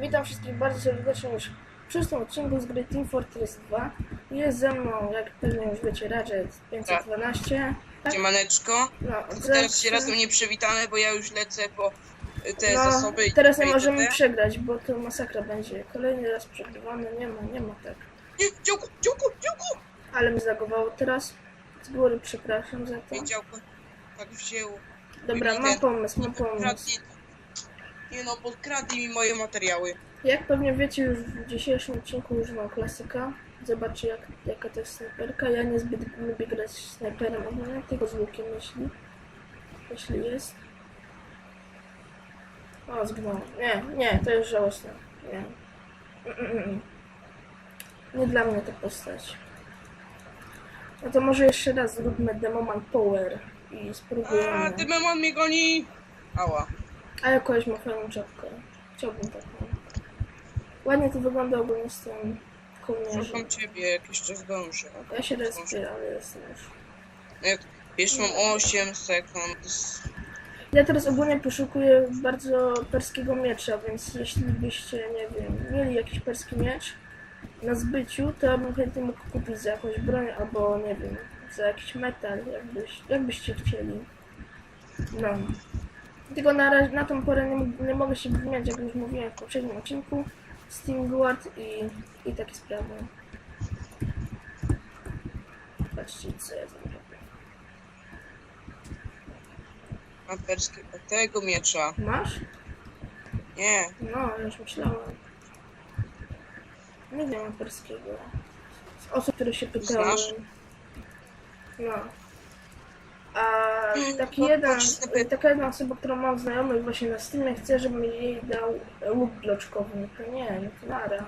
Witam wszystkich bardzo serdecznie już w szóstym odcinku z gry Team Fortress 2. Jest ze mną, jak pewnie już wiecie, Radget 512. Tak? Siemaneczko. No, Teraz się razem nie przywitamy, bo ja już lecę po y, te no, zasoby. teraz nie tutaj możemy te- przegrać, bo to masakra będzie. Kolejny raz przegrywamy, nie ma, nie ma tak. Nie, działku, działku, działku! Ale mi zagowało teraz. Z góry przepraszam za to. Nie, działko. Tak wzięło. Dobra, mam pomysł, mam pomysł. Nie no, podkradli mi moje materiały. Jak pewnie wiecie już w dzisiejszym odcinku używam klasyka. Zobaczcie jak, jaka to jest snajperka. Ja niezbyt lubię grać snajperem ogólnie, tylko z łukiem jeśli, jeśli jest. O, zgnął. Nie, nie, to jest żałosne. Nie. Mm, mm, mm. Nie dla mnie ta postać. No to może jeszcze raz zróbmy Demoman Power i A, spróbujemy. Dymemon mnie goni! Ała. A ja koleś ma fajną czapkę. Chciałbym taką. Ładnie to wygląda ogólnie z tym kołnierzem. Szukam ciebie, jakiś czas zdążę. Ja się respię, ale jestem już. Jak Jeszcze mam 8 sekund. Ja teraz ogólnie poszukuję bardzo perskiego miecza, więc jeśli byście, nie wiem, mieli jakiś perski miecz na zbyciu, to ja bym chętnie mógł kupić za jakąś broń albo, nie wiem, za jakiś metal, jakbyś, jakbyście chcieli. No. Tylko na, razie, na tą porę nie, nie mogę się wymieniać, jak już mówiłem w poprzednim odcinku. Steam Guard i, i takie sprawy. Patrzcie, co ja tam robię. Mam tego miecza. Masz? Nie. No, już myślałem. Nie wiem perskiego. Z osób, które się pytały. Znasz? No. A taki No, jeden, taka jedna osoba, którą mam znajomych właśnie na Steamie chce, żebym jej dał łuk bloczkowy. No to nie, no to nara.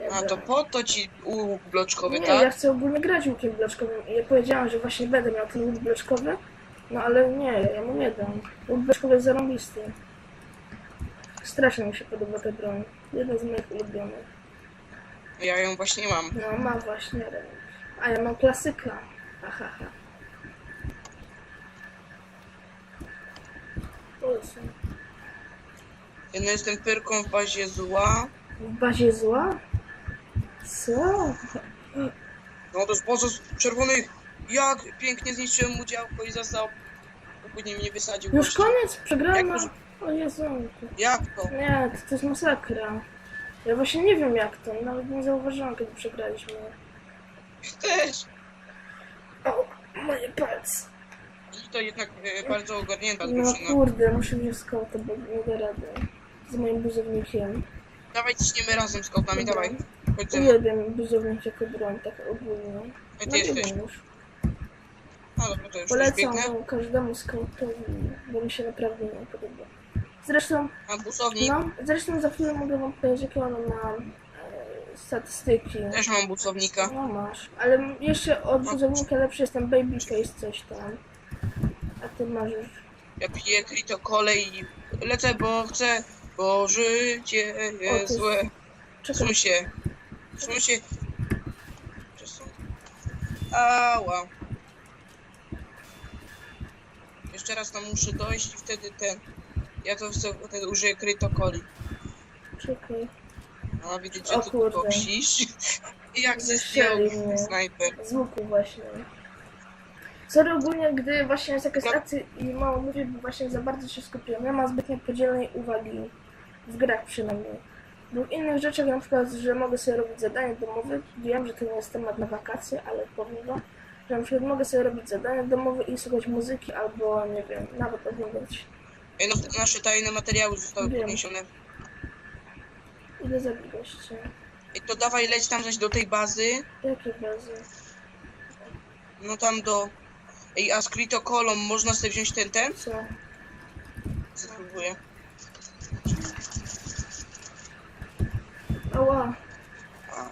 Nie A to po to ci łuk bloczkowy, Nie, tak? ja chcę ogólnie grać łukiem bloczkowym i ja powiedziałam, że właśnie będę miał ten łuk bloczkowy, no ale nie, ja mu nie dam. Łuk bloczkowy jest zarąbisty. Strasznie mi się podoba ta broń. Jedna z moich ulubionych. Ja ją właśnie mam. No, ma właśnie. A ja mam klasyka. Aha, ha. To jest Ja no jestem pyrką w bazie zła. w bazie zła? Co? No to z czerwonych. Jak pięknie zniszczyłem mu działko i został. Później mnie wysadził. Już koniec? Przegrana? Jak O Jezu. Jak to? Nie, to, to jest masakra. Ja właśnie nie wiem jak to, nawet nie zauważyłam kiedy przegraliśmy. Też. O, moje palce. To jednak e, bardzo ogarnięta No drużyna. kurde, muszę wziąć skauta, bo nie da rady. Z moim buzownikiem. Dawaj ciśniemy razem z kotami, dawaj. Mną. Uwielbiam buzownik jako broń, tak ogólnie. Gdzie ty No jesteś? wiem już. No dobra, to już, już Polecam biegnę. ją każdemu skautowi, bo mi się naprawdę nie podoba. Zresztą, Mam busownik. no, zresztą za chwilę mogę wam powiedzieć, jakie ona ma e, statystyki. Też mam busownika. No masz, ale jeszcze od buzownika lepszy jest ten baby case coś tam. Ty już... Ja piję to kolej i lecę, bo chcę, bo życie O, jest złe. Czekaj, się. Sun się. Ała. Jeszcze raz tam muszę dojść i wtedy ten. Ja to chcę, wtedy użyję krytokoli. czekaj. A widzę, O że tu kurde. koksisz. I jak ze mnie. snajper. Z łuku właśnie. Sorry ogólnie, gdy właśnie jest jakaś No. akcja i mało mówię, bo właśnie za bardzo się skupiłem. Nie ma zbytnio podzielonej uwagi. W grach przynajmniej. Bo w innych rzeczach na przykład, że mogę sobie robić zadania domowe. Wiem, że to nie jest temat na wakacje, ale powiem wam, że na przykład mogę sobie robić zadania domowe i słuchać muzyki albo, nie wiem, nawet oglądać. No, nasze tajne materiały zostały Wiem. podniesione. Ile zabiegłoście? Ej, to dawaj leć tam zaś do tej bazy. Jakie bazy? No tam do... Ej, a z krytokolą można sobie wziąć ten, ten? Co? Spróbuję. Ała, A,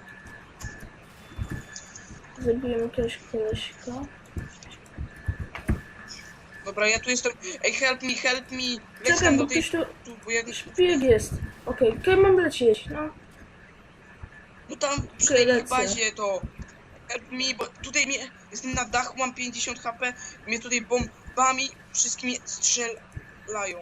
zabiłem jakiegoś koleśka. Dobra, ja tu jestem. Ej, help me, help me. Leć Czekaj, tam bo do tej... ktoś tu... Tu, bo ja... Szpieg jest. Okej, okay. mam lecieć, no. No tam przy tej bazie to... Help me, bo tutaj mnie... Jestem na dachu, mam 50 HP. Mnie tutaj bombami wszystkimi strzelają.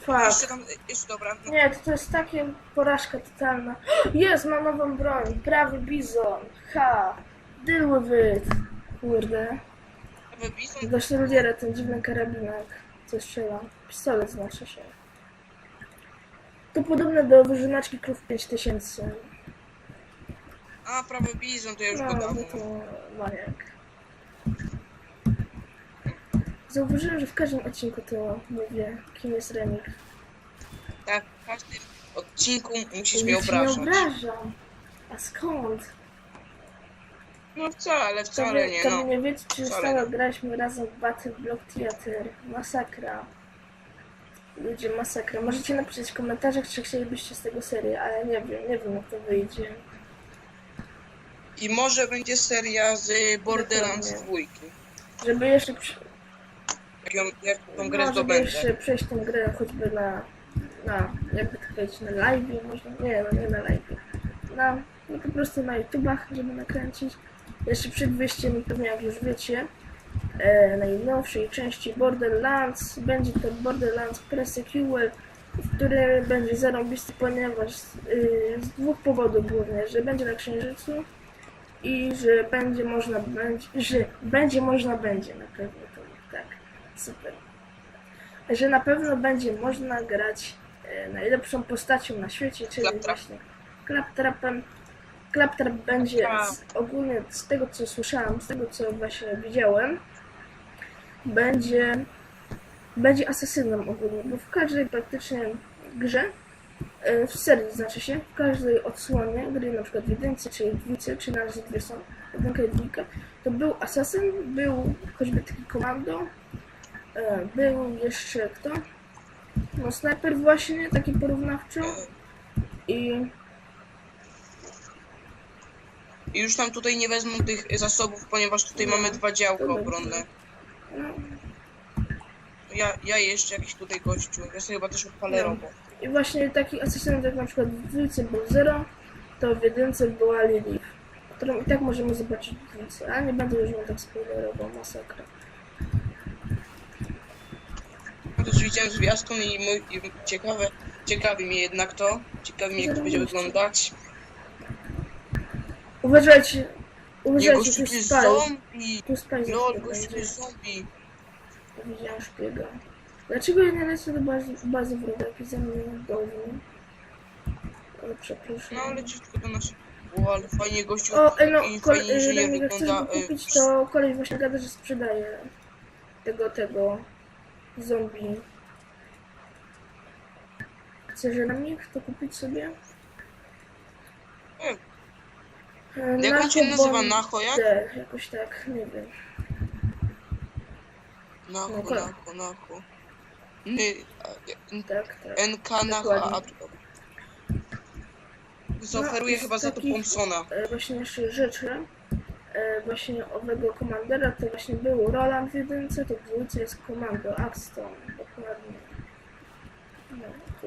Fuck. Jeszcze tam, jeszcze dobra. No, Nie, to, to jest takie porażka totalna. Jest, mam nową broń. Prawy bizon. Ha. Deal with it. Kurde. Do Szrudiera ten dziwny karabinek. Co strzela. Pistolet znaczy się. To podobne do wyżynaczki Krów 5000. a prawy bizon to ja już go dam. to maniak. Zauważyłem, że w każdym odcinku to mówię, kim jest Remik. Tak, w każdym odcinku musisz mnie obrażać. Nie obrażam. A skąd? No wcale, wcale nie, no. nie wiecie, czy nie. graliśmy razem w Battle Block Theater. Masakra. Ludzie, masakra. Możecie napisać w komentarzach, czy chcielibyście z tego serię, ale nie wiem, nie wiem jak to wyjdzie. I może będzie seria z Borderlands Dokładnie. 2. Żeby jeszcze, przy... Jak, ją, jak tą grę no, żeby zdobędę. jeszcze przejść tę grę choćby na, na jakby to powiedzieć, na live, można, nie, no nie na live, na, no po prostu na YouTubach, żeby nakręcić. Jeszcze przed wyjściem, pewnie jak już wiecie, e, najnowszej części Borderlands, będzie to Borderlands Pre-Sequel, który będzie zarąbisty, ponieważ y, z dwóch powodów głównie, że będzie na Księżycu i że będzie można, będzie, że będzie można, będzie na pewno to, tak, super że na pewno będzie można grać e, najlepszą postacią na świecie, czyli Claptrap. właśnie Claptrapem. Claptrap będzie A. z, ogólnie z tego co słyszałam, z tego co właśnie widziałem, będzie będzie asesynem ogólnie, bo w każdej praktycznie grze, w serii znaczy się, w każdej odsłonie gry, na przykład w jedynce, czy dwójce, czy na razie dwie są, jedynka i dwójka, to był asasyn, był choćby taki komando, E, Był jeszcze kto? No snajper właśnie, taki porównawczo. I I już tam tutaj nie wezmą tych zasobów, ponieważ tutaj mamy dwa działka Dobra. obronne. no, Ja, ja jeszcze jakiś tutaj gościu. Ja sobie chyba też odpalę No. robo. I właśnie taki asystent jak na przykład w dwójce był Zero, to w jedynce była Lilith, którą i tak możemy zobaczyć w dwójce, ale nie będę już miał tak spoilerował, masakra. Ja też widziałem zwiastun i, mój, i ciekawe, ciekawi mnie jednak to. Ciekawi mnie jak to będzie wyglądać. Uważajcie, Nie, uważajcie, gościu, tu tu jest spaj, zombie! tu spaj za gościu, tu jest zombie! Widziałem szpiega. Dlaczego ja nie lecę do bazy, bazy wroga, mnie dolny? Ale przepraszam. No ale tylko do naszej... O, ale fajnie gościu O, ej, no, i kol- fajnie inżynier jak chcesz wygląda. go y, kupić, to koleś właśnie gada, że sprzedaje tego, tego zombie. Chcesz Remek to kupić sobie? E, E, Jak on się Nacho nazywa? Bond Nacho jak? D, jakoś tak, nie wiem. No, Nacho, kol- nacho, nacho. N- Tak, tak. NK nacho, Dokładnie. Zaoferuję z chyba za to takich, Thompsona. e, Właśnie jeszcze rzeczy, e, właśnie owego komandera, to właśnie był Roland w jedynce, to w dwójce jest komando Axton, dokładnie. No, tu.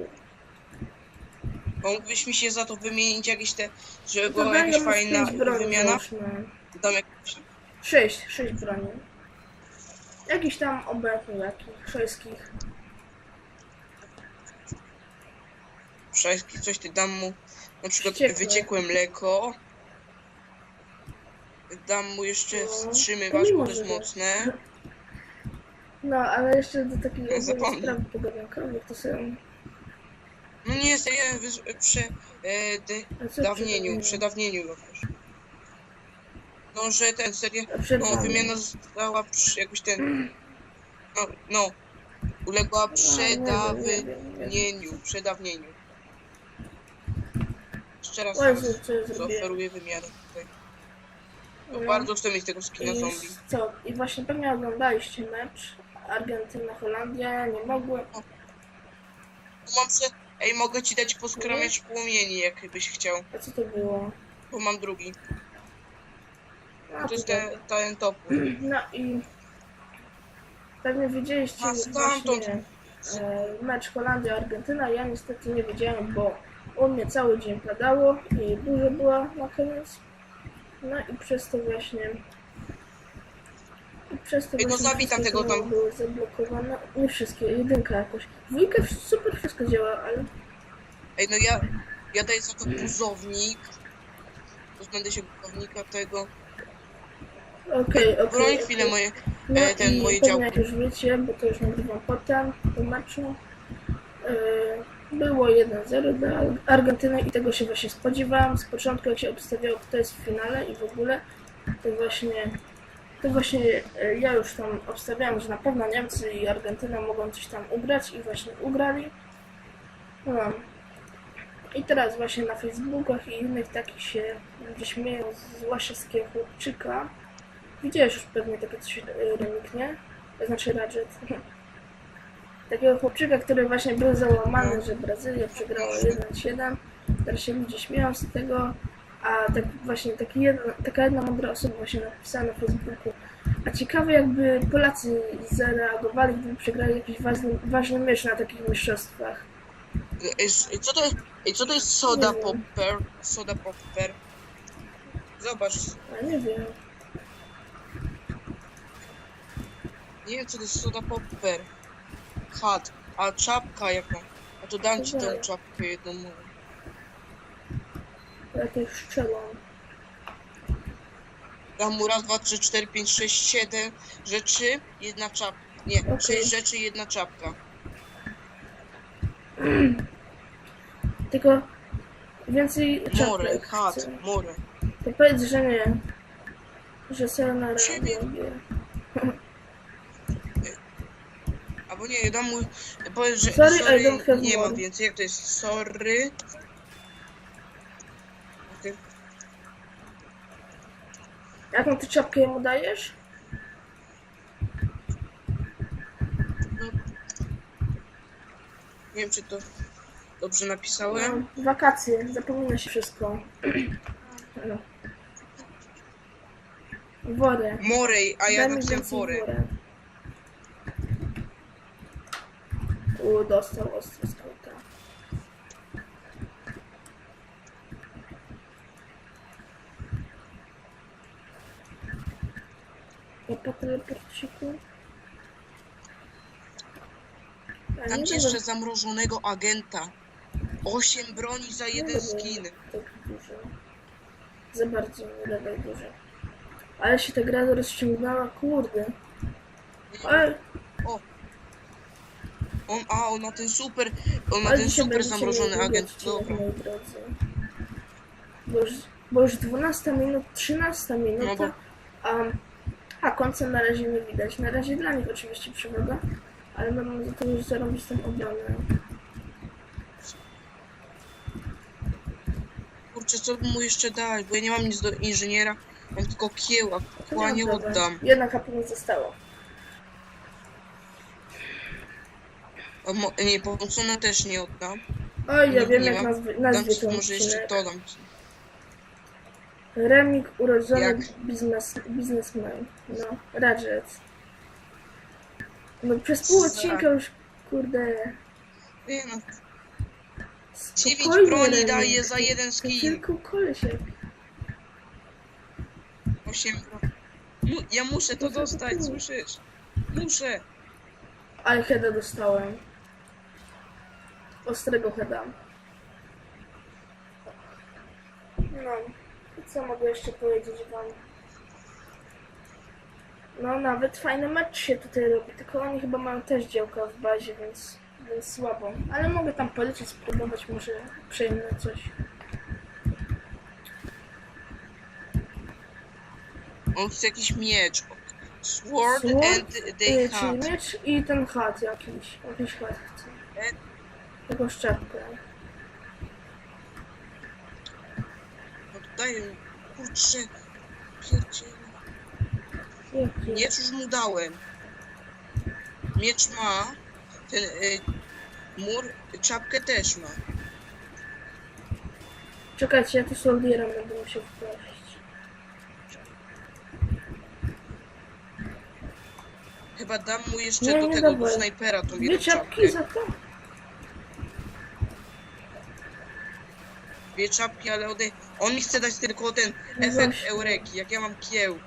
Mógłbyś mi się za to wymienić jakieś te, żeby była Dobra, jakaś ja mam fajna pięć broni wymiana? Dam jak... Sześć, sześć broni. Jakiś tam obecny jakich, szejskich. Wszelki coś ty dam mu. Na przykład Wściekłe. wyciekłe mleko. Dam mu jeszcze No, wstrzymywacz, to bo to jest mocne. No, ale jeszcze do takich ogólnych Zapomnę. spraw pogadunkowych to są... No nie, serio, wys- przy e, A co dawnieniu, przed- przedawnieniu jakoś. No, że ten serio, a no wymiana została przy jakoś ten, no, no uległa No, nie wiem, nie wiem, nie wiem. przedawnieniu, przedawnieniu. Jeszcze raz Jezu, co ja zrobiłem? tutaj. No, No. bardzo chcę mieć tego skina I zombie. co? I właśnie pewnie oglądaliście mecz Argentyna-Holandia, nie mogłem. Mam se... Ej, mogę ci dać poskramiać płomieni, jakbyś chciał, A co to było? bo mam drugi. A, To jest tutaj. ten, ten topór. No i pewnie widzieliście A, stamtąd. właśnie e, mecz Holandia-Argentyna. Ja niestety nie wiedziałem, bo u mnie cały dzień padało i burza była na koniec. No i przez to właśnie I przez to Ej, no właśnie zabij tam wszystkie tego tam. były zablokowane. Nie wszystkie, jedynka jakoś. Dwójka super wszystko działa, ale... Ej, no ja, ja daję za to buzownik. Pozbędę się buzownika tego. Okej, okej. Broń okej. chwilę moje. No e, ten moje działko. jak już wiecie, bo to już nagrywam potem. Yy, było 1-0 dla Argentyny i tego się właśnie spodziewałam. Z początku jak się obstawiało kto jest w finale i w ogóle, to właśnie to właśnie e, ja już tam obstawiałam, że na pewno Niemcy i Argentyna mogą coś tam ugrać i właśnie ugrali. No. I teraz właśnie na Facebookach i innych takich się ludzie śmieją z łaszewskiego chłopczyka. Widziałeś już pewnie takie coś, e, Remik, nie? To znaczy Radżet. Takiego chłopczyka, który właśnie był załamany, że Brazylia przegrała 1-7. Teraz się ludzie śmieją z tego. A tak właśnie taki jedna, taka jedna mądra osoba właśnie napisała na Facebooku. A ciekawe jakby Polacy zareagowali, gdyby przegrali jakiś ważny, ważny mecz na takich mistrzostwach. Ej, co to jest? Ej, co to jest soda Nie popper? Soda popper. Zobacz, A nie wiem. nie wiem co to jest soda popper. Hat, a czapka jaką? A to dam ci tą czapkę jedną moją. Jakieś strzelą. Dam mu raz, dwa, trzy, cztery, pięć, sześć, siedem rzeczy, jedna czapka. Nie, Okej. sześć rzeczy, jedna czapka. Tylko więcej More, czapek hat, chcę. more. To powiedz, że nie. Że sayonara Ciebie. lubię. Albo nie, dam mu, powiedz, że Sorry, I sorry, don't have nie more. mam więcej. Jak to jest? Sorry. Okej. Jaką ty czapkę jemu dajesz? Nie wiem, czy to dobrze napisałem. No, wakacje, zapomina się wszystko. No. Worę. Morej, a ja Daj mi napisałem więcej fory. worę. U, dostał ostro skauta. Ja po teleporciku. A Dam nie ci wiem, jeszcze zamrożonego agenta. Osiem broni za jeden skin. Tak dużo. Za bardzo nie dawaj dużo. Ale się ta gra rozciągnęła, kurde. Ale On, a, on ma ten super, on ma Ale ten dzisiaj super zamrożony agent. odcinek, Dobra. moi drodzy. Bo już, bo już 12 minut, 13 minuta, No bo- a, a końca na razie nie widać. Na razie dla nich oczywiście przewaga, ale mam za to już zarobić tą obronę. Kurczę, co by mu jeszcze dać? Bo ja nie mam nic do inżyniera. Mam tylko kieł, a To kła nie dobra. oddam. Jedna mi została. A mo, nie, pomocone też nie oddam. Oj, ja Nie- wiem jak mam. nazwy, Dam nazwie ci ten może jeszcze to dam ci. Remik urodzony Jak? biznes, biznesman. No, Radżet. No przez pół odcinka już, kurde... Nie no, Spokojnie, dziewięć broni Remik. daje za jeden To skin. tylko kolesiek. Osiem broni. Mu, ja muszę to To dostać, słyszysz? Muszę. Ale heada dostałem. Ostrego heada. No, i co mogę jeszcze powiedzieć wam? No, nawet fajny mecz się tutaj robi, tylko oni chyba mają też działka w bazie, więc, więc słabo. Ale mogę tam polecieć, spróbować, może przejmę coś. On chce jakiś miecz. Sword, Sword? and they. Czyli miecz i ten chat jakiś. Jakiś chat chcę. E? Jakąś szczepkę. To daję mi. Kurczę. Pierdziele. Jaki? Miecz już mu dałem. Miecz ma. Ten y, mur, czapkę też ma. Czekajcie, ja tu soldiera będę musiał wpaść. Chyba dam mu jeszcze Nie, do nie tego dawaj. snajpera tą Dwie jedną czapkę. czapki za to? Dwie czapki, ale ode... on mi chce dać tylko ten No efekt właśnie. Eureki, jak ja mam kieł.